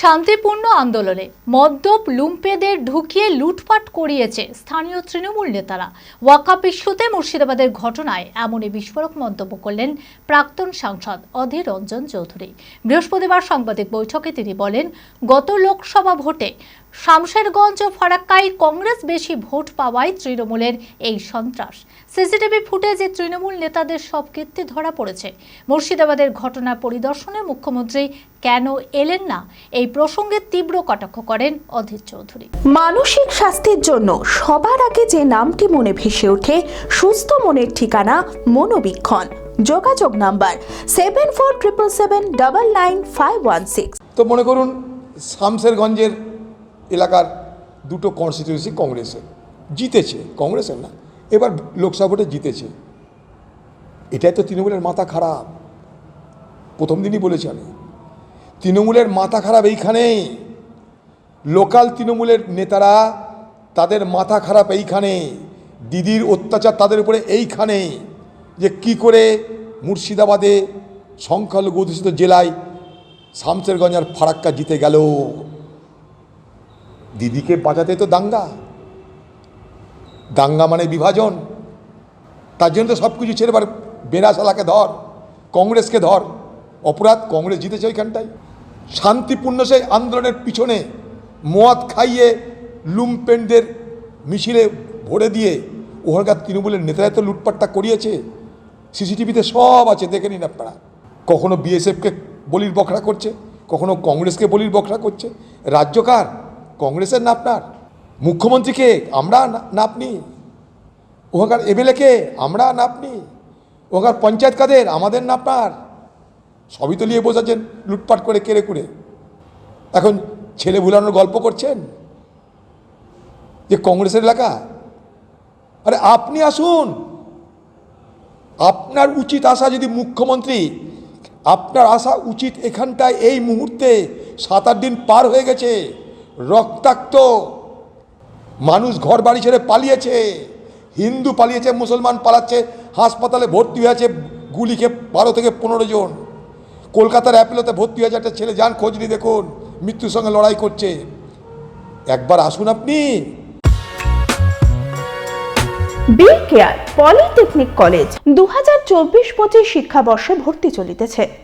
শান্তিপূর্ণ আন্দোলনে মদ্যপ লুম্পেদের ঢুকিয়ে লুটপাট করিয়েছে স্থানীয় তৃণমূল নেতারা। ওয়াকাপ ইস্যুতে মুর্শিদাবাদের ঘটনায় এমনই বিস্ফোরক মন্তব্য করলেন প্রাক্তন সাংসদ অধীর রঞ্জন চৌধুরী। বৃহস্পতিবার সাংবাদিক বৈঠকে তিনি বলেন, গত লোকসভা ভোটে শামশেরগঞ্জ ও ফরাক্কায় কংগ্রেস বেশি ভোট পাওয়ায় তৃণমূলের এই সন্ত্রাস। সিসিটিভি ফুটেজে তৃণমূল নেতাদের সব কীর্তি ধরা পড়েছে। মুর্শিদাবাদের ঘটনা পরিদর্শনে মুখ্যমন্ত্রী কেন এলেন না? এই প্রসঙ্গে তীব্র কটাক্ষ করেন অধীর চৌধুরী। মানসিক স্বাস্থ্যের জন্য সবার আগে যে নামটি মনে ভেসে ওঠে সুস্থ মনের ঠিকানা মনোবীক্ষণ। যোগাযোগ number seven four triple seven double nine five one six. তো মনে করুন শামসেরগঞ্জের এলাকার দুটো কনস্টিটিউন্সি কংগ্রেসের জিতেছে কংগ্রেসের না। এবার লোকসভা ভোটে জিতেছে। এটাই তো তৃণমূলের মাথা খারাপ। প্রথম দিনই বলেছি আমি। তৃণমূলের মাথা খারাপ এইখানেই। লোকাল তৃণমূলের নেতারা তাদের মাথা খারাপ এইখানে। দিদির অত্যাচার তাদের উপরে এইখানে। যে কি করে মুর্শিদাবাদে সংখ্যালঘু অধ্যুষিত জেলায় শামসেরগঞ্জ আর ফারাক্কা জিতে গেল। দিদিকে বাঁচাতে তো দাঙ্গা। দাঙ্গা মানে বিভাজন। তার জন্য তো সব কিছু ছেড়ে এবার বেনাশালাকে ধর, কংগ্রেসকে ধর। অপরাধ কংগ্রেস জিতেছে ওইখানটায়। শান্তিপূর্ণ সেই আন্দোলনের পিছনে মদ খাইয়ে লুমপেনদের মিছিলে ভরে দিয়ে ওখানকার তৃণমূলের নেতারা তো লুটপাটটা করিয়েছে। সিসিটিভিতে সব আছে, দেখে নিন আপনারা। কখনো বিএসএফকে বলির বখরা করছে, কখনো কংগ্রেসকে বলির বখরা করছে। রাজ্যকার কংগ্রেসের না আপনার মুখ্যমন্ত্রীকে আমরা না- আপনি ওখানকার এমএলএকে আমরা না আপনি ওখানকার পঞ্চায়েত কাদের আমাদের না আপনার সবই তো নিয়ে বসাচ্ছেন লুটপাট করে কেড়ে কুড়ে। এখন ছেলে ভুলানোর গল্প করছেন? যে কংগ্রেসের এলাকা? আরে আপনি আসুন। আপনার উচিত আসা যদি মুখ্যমন্ত্রী, আপনার আসা উচিত এখানটায় এই মুহূর্তে সাত আট দিন পার হয়ে গেছে। রক্তাক্ত। মানুষ ঘর বাড়ি ছেড়ে পালিয়েছে। হিন্দু পালিয়েছে, মুসলমান পালাচ্ছে, হাসপাতালে ভর্তি হয়েছে গুলি খেয়ে বারো থেকে পনেরো জন। কলকাতার অ্যাপেলোতে ভর্তি হয়েছে একটা ছেলে যান খোঁজ দেখুন, মৃত্যুর সঙ্গে লড়াই করছে। একবার আসুন আপনি। বি কেয়ার পলিটেকনিক কলেজ দু হাজার চব্বিশ পঁচিশ শিক্ষাবর্ষে ভর্তি চলিতেছে।